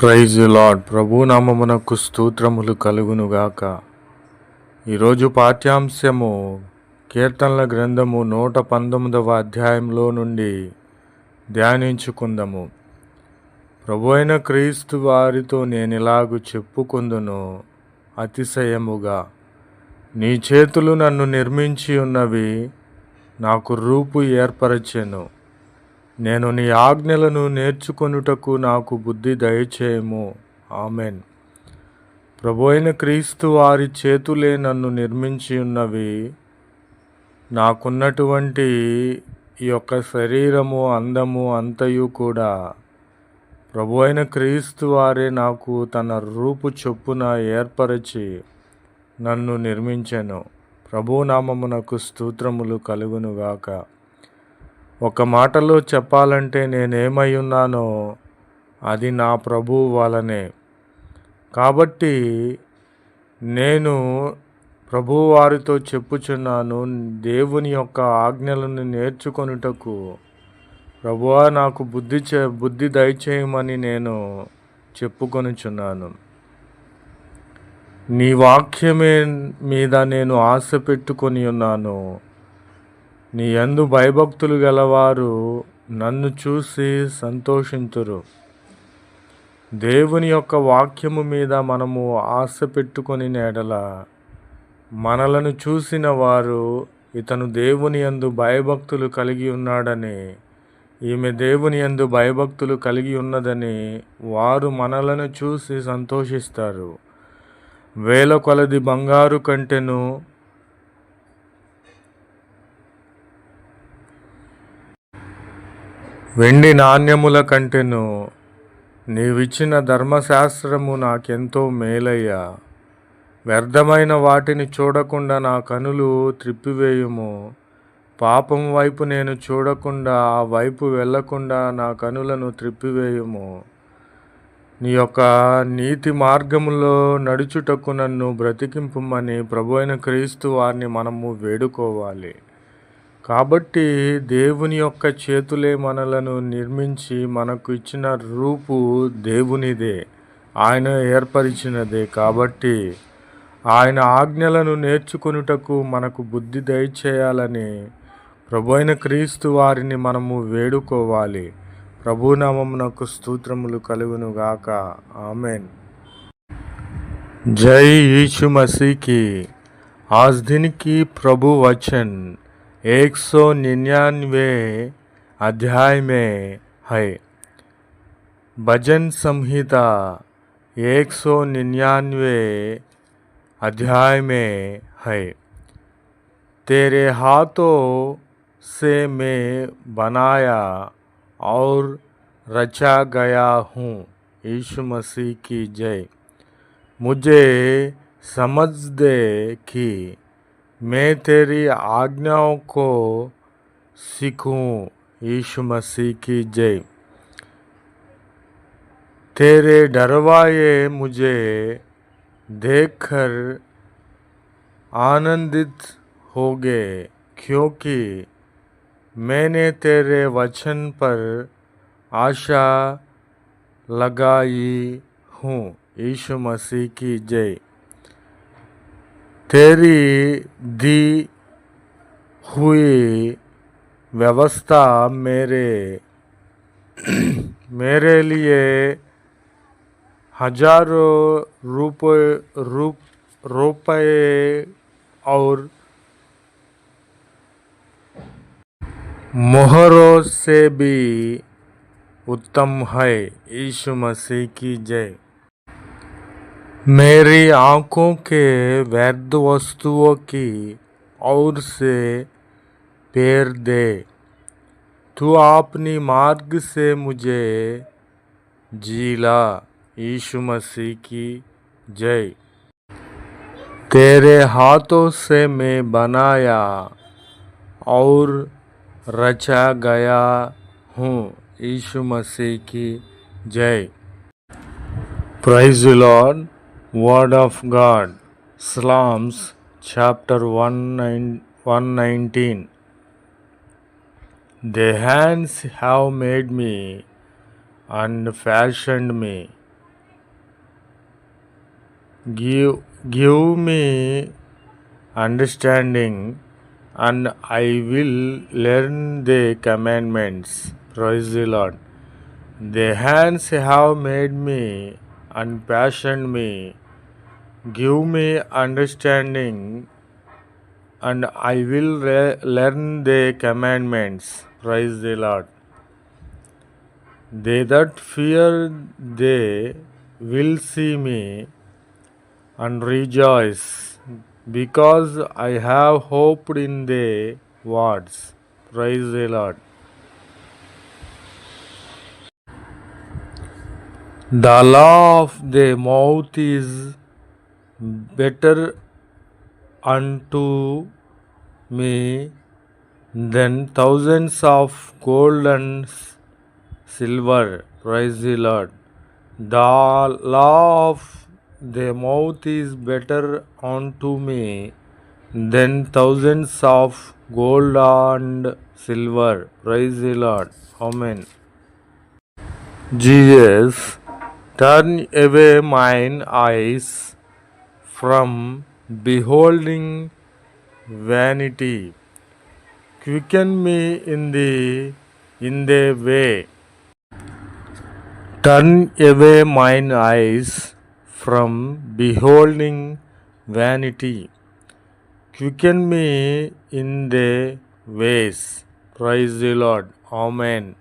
Praise lord. ప్రభునామమునకు స్తోత్రములు కలుగునుగాక. ఈరోజు పాఠ్యాంశము కీర్తనల గ్రంథము నూట పంతొమ్మిదవ అధ్యాయంలో నుండి ధ్యానించుకుందాము. ప్రభు అయిన క్రీస్తు వారితో నేను ఇలాగు చెప్పుకుందును అతిశయముగా. నీ చేతులు నన్ను నిర్మించి ఉన్నవి నాకు రూపు ఏర్పరచెను. నేను నీ ఆజ్ఞలను నేర్చుకొనుటకు నాకు బుద్ధి దయచేయము. ఆమెన్. ప్రభోయిన క్రీస్తు వారి చేతులే నన్ను నిర్మించి ఉన్నవి. నాకున్నటువంటి ఈ యొక్క శరీరము అందము అంతయు కూడా ప్రభు అయిన క్రీస్తు వారే నాకు తన రూపు చొప్పున ఏర్పరచి నన్ను నిర్మించెను. ప్రభునామమునకు స్తోత్రములు కలుగునుగాక. ఒక మాటలో చెప్పాలంటే నేనేమై ఉన్నానో అది నా ప్రభు వలనే కాబట్టి నేను ప్రభువారితో చెప్పుచున్నాను దేవుని యొక్క ఆజ్ఞలను నేర్చుకొనుటకు. ప్రభువా నాకు బుద్ధి చే బుద్ధి దయచేయమని నేను చెప్పుకొనుచున్నాను. నీ వాక్యమే మీద నేను ఆశ పెట్టుకొని ఉన్నాను నీ యందు భయభక్తులు గలవారు నన్ను చూసి సంతోషింతురు. దేవుని యొక్క వాక్యము మీద మనము ఆశ పెట్టుకొని నేడల మనలను చూసిన వారు ఇతను దేవుని యందు భయభక్తులు కలిగి ఉన్నాడని ఈమె దేవుని యందు భయభక్తులు కలిగి ఉన్నదని వారు మనలను చూసి సంతోషిస్తారు. వేల కొలది బంగారు కంటెను వెండి నాణ్యముల కంటెను నీవిచ్చిన ధర్మశాస్త్రము నాకెంతో మేలయ్యా. వ్యర్థమైన వాటిని చూడకుండా నా కనులు త్రిప్పివేయుము. పాపం వైపు నేను చూడకుండా ఆ వైపు వెళ్ళకుండా నా కనులను త్రిప్పివేయుము. నీ యొక్క నీతి మార్గములో నడుచుటకు నన్ను బ్రతికింపుమని ప్రభు అయిన క్రీస్తు వారిని మనము వేడుకోవాలి. కాబట్టి దేవుని యొక్క చేతులే మనలను నిర్మించి మనకు ఇచ్చిన రూపు దేవునిదే. ఆయన ఏర్పరిచినదే కాబట్టి ఆయన ఆజ్ఞలను నేర్చుకునుటకు మనకు బుద్ధి దయచేయాలని ప్రభైన క్రీస్తు వారిని మనము వేడుకోవాలి. ప్రభునామమునకు స్తోత్రములు కలుగునుగాక. ఆమెన్. జై ఈశు మసీకి ఆజ్ దినికి ప్రభు వచన్. एक सौ निन्यानवे अध्याय में है। भजन संहिता एक सौ निन्यानवे अध्याय में है। तेरे हाथों से मैं बनाया और रचा गया हूँ यीशु मसीह की जय। मुझे समझ दे कि मैं तेरी आज्ञाओं को सीखूं, यीशु मसीह की जय। तेरे डरवाए मुझे देखकर आनंदित हो गए क्योंकि मैंने तेरे वचन पर आशा लगाई हूँ, यीशु मसीह की जय। तेरी दी हुई व्यवस्था मेरे मेरे लिए हज़ारों रुपये रुप रुपये और मोहरों से भी उत्तम है। यीशु मसीह की जय। मेरी आँखों के वैध वस्तुओं की ओर से पैर दे। तू अपनी मार्ग से मुझे जीला यीशु मसीह की जय। तेरे हाथों से मैं बनाया और रचा गया हूँ यीशु मसीह की जय। The Lord, Word of God, Psalms chapter 119. The hands have made me and fashioned me. give give me understanding and i will learn the commandments praise the lord the hands have made me and fashioned me give me understanding and i will re- learn the commandments praise the lord they that fear they will see me and rejoice because I have hoped in the words. Praise the Lord. The law of the mouth is better unto me than thousands of gold and silver. Praise the Lord. The law of the mouth is better unto me than thousands of gold and silver. Praise the Lord. Amen. Jesus, turn away mine eyes from beholding vanity. Quicken me in the in the way. Turn away mine eyes from beholding vanity. Quicken me in the ways. Praise the Lord. Amen.